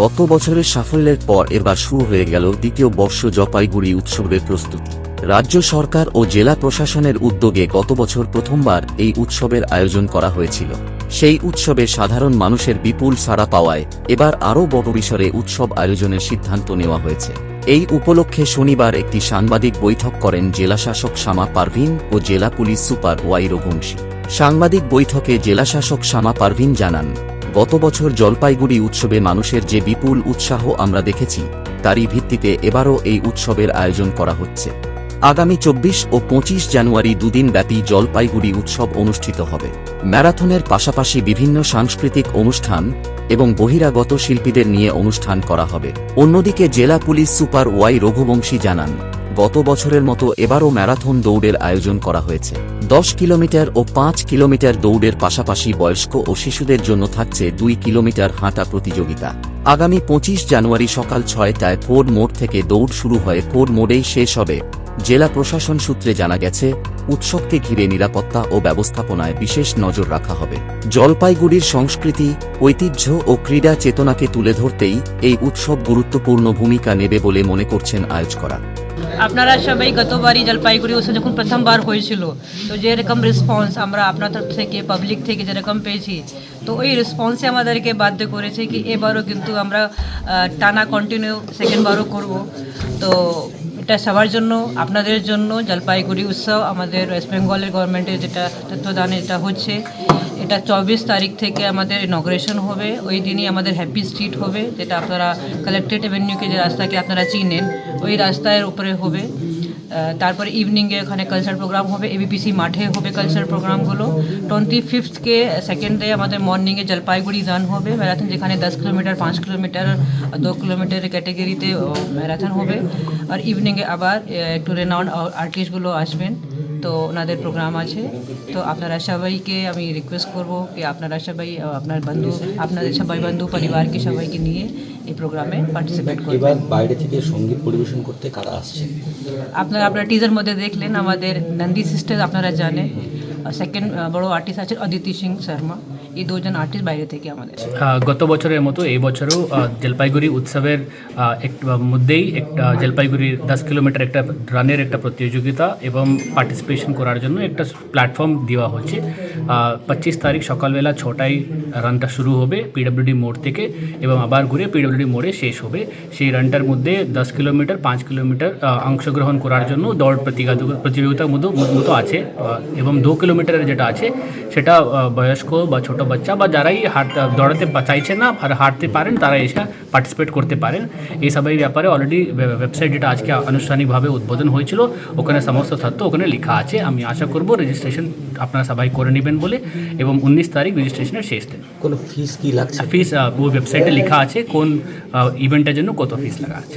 গত বছরের সাফল্যের পর এবার শুরু হয়ে গেল দ্বিতীয় বর্ষ জলপাইগুড়ি উৎসবের প্রস্তুতি। রাজ্য সরকার ও জেলা প্রশাসনের উদ্যোগে গত বছর প্রথমবার এই উৎসবের আয়োজন করা হয়েছিল। সেই উৎসবে সাধারণ মানুষের বিপুল সাড়া পাওয়ায় এবার আরও বড় পরিসরে উৎসব আয়োজনের সিদ্ধান্ত নেওয়া হয়েছে। এই উপলক্ষে শনিবার একটি সাংবাদিক বৈঠক করেন জেলাশাসক শামা পারভিন ও জেলা পুলিশ সুপার ওয়াই রঘুবংশী। সাংবাদিক বৈঠকে জেলাশাসক শামা পারভিন জানান গত বছর জলপাইগুড়ি উৎসবে মানুষের যে বিপুল উৎসাহ আমরা দেখেছি, তারই ভিত্তিতে এবারও এই উৎসবের আয়োজন করা হচ্ছে। আগামী চব্বিশ ও পঁচিশ জানুয়ারি দুদিন ব্যাপী জলপাইগুড়ি উৎসব অনুষ্ঠিত হবে। ম্যারাথনের পাশাপাশি বিভিন্ন সাংস্কৃতিক অনুষ্ঠান এবং বহিরাগত শিল্পীদের নিয়ে অনুষ্ঠান করা হবে। অন্যদিকে জেলা পুলিশ সুপার ওয়াই রঘুবংশী জানান, গত বছরের মতো এবারও ম্যারাথন দৌড়ের আয়োজন করা হয়েছে। দশ কিলোমিটার ও পাঁচ কিলোমিটার দৌড়ের পাশাপাশি বয়স্ক ও শিশুদের জন্য থাকছে দুই কিলোমিটার হাঁটা প্রতিযোগিতা। আগামী পঁচিশ জানুয়ারি সকাল ছয়টায় ফোর্ড মোড় থেকে দৌড় শুরু হয়ে ফোর্ড মোড়েই শেষ হবে। জেলা প্রশাসন সূত্রে জানা গেছে, উৎসবকে ঘিরে নিরাপত্তা ও ব্যবস্থাপনায় বিশেষ নজর রাখা হবে। জলপাইগুড়ির সংস্কৃতি, ঐতিহ্য ও ক্রীড়া চেতনাকে তুলে ধরতেই এই উৎসব গুরুত্বপূর্ণ ভূমিকা নেবে বলে মনে করছেন আয়োজকরা। আপনারা সবাই গতবারই জলপাইগুড়ি উৎসব যখন প্রথমবার হয়েছিল, তো যেরকম রেসপন্স আমরা আপনার তরফ থেকে পাবলিক থেকে যেরকম পেয়েছি, তো ওই রেসপন্সে আমাদেরকে বাধ্য করেছে কি এবারও কিন্তু আমরা টানা কন্টিনিউ সেকেন্ডবারও করব। তো এটা সবার জন্য, আপনাদের জন্য জলপাইগুড়ি উৎসব, আমাদের ওয়েস্ট বেঙ্গলের গভর্নমেন্টের যেটা তত্ত্বাবধানে এটা হচ্ছে। এটা চব্বিশ তারিখ থেকে আমাদের ইনগ্রেশন হবে, ওই দিনই আমাদের হ্যাপি স্ট্রিট হবে, যেটা আপনারা কালেক্টেড এভিনিউকে যে রাস্তাকে আপনারা চিনেন, ওই রাস্তার উপরে হবে। তারপরে ইভিনিংয়ে ওখানে কালচার প্রোগ্রাম হবে এবিপিসি মাঠে হবে কালচার প্রোগ্রামগুলো টোয়েন্টি ফিফথকে সেকেন্ড ডে আমাদের মর্নিংয়ে জলপাইগুড়ি রান হবে ম্যারাথন যেখানে দশ কিলোমিটার, পাঁচ কিলোমিটার, দু কিলোমিটার ক্যাটেগরিতে ম্যারাথন হবে। আর ইভিনিংয়ে আবার একটু রেনাউন্ড আর্টিস্টগুলো আসবেন। তো ওনাদের প্রোগ্রাম আছে। তো আপনারা সবাইকে আমি রিকোয়েস্ট করব কি আপনারা সবাই আপনার বন্ধু আপনাদের সবাই বন্ধু পরিবারকে সবাইকে নিয়ে এই প্রোগ্রামে পার্টিসিপেট করবেন। এবার বাইরে থেকে সংগীত পরিবেশন করতে কারা আসছে? আপনারা আপনারা টিজার মধ্যে দেখলেন আমাদের নন্দী সিস্টার আপনারা জানেন। সেকেন্ড বড় আর্টিস্ট আছে অদিতি সিং শর্মা। এই দুজন আর্টিস্ট বাইরে থেকে আমাদের। গত বছরের মতো এই বছরও জলপাইগুড়ি উৎসবের এক- মধ্যেই একটা জলপাইগুড়ির দশ কিলোমিটার একটা রানের একটা প্রতিযোগিতা এবং পার্টিসিপেশন করার জন্য একটা প্ল্যাটফর্ম দেওয়া হচ্ছে। পঁচিশ তারিখ সকালবেলা ছটায় রানটা শুরু হবে পিডব্লিউডি মোড় থেকে এবং আবার ঘুরে পিডব্লিউডি মোড়ে শেষ হবে। সেই রানটার মধ্যে দশ কিলোমিটার, পাঁচ কিলোমিটার অংশগ্রহণ করার জন্য দৌড় প্রতিযোগিতা প্রতিযোগিতার মতো মতো আছে। এবং দু কিলোমিটারের যেটা আছে, সেটা বয়স্ক বা ছোট বাচ্চা বা যারাই হাঁট দৌড়াতে চাইছে না আর হাঁটতে পারেন তারা এসে পার্টিসিপেট করতে পারেন। এই সবাই ব্যাপারে অলরেডি ওয়েবসাইট যেটা আজকে আনুষ্ঠানিকভাবে উদ্বোধন হয়েছিল ওখানে সমস্ত তথ্য ওখানে লেখা আছে। আমি আশা করব রেজিস্ট্রেশন আপনারা সবাই করে নেবেন বলে এবং উনিশ তারিখ রেজিস্ট্রেশনের শেষ দিন। কোনো ফিস কি লাগছে? ফিস ওই ওয়েবসাইটে লেখা আছে কোন ইভেন্টের জন্য কত ফিস লাগা আছে।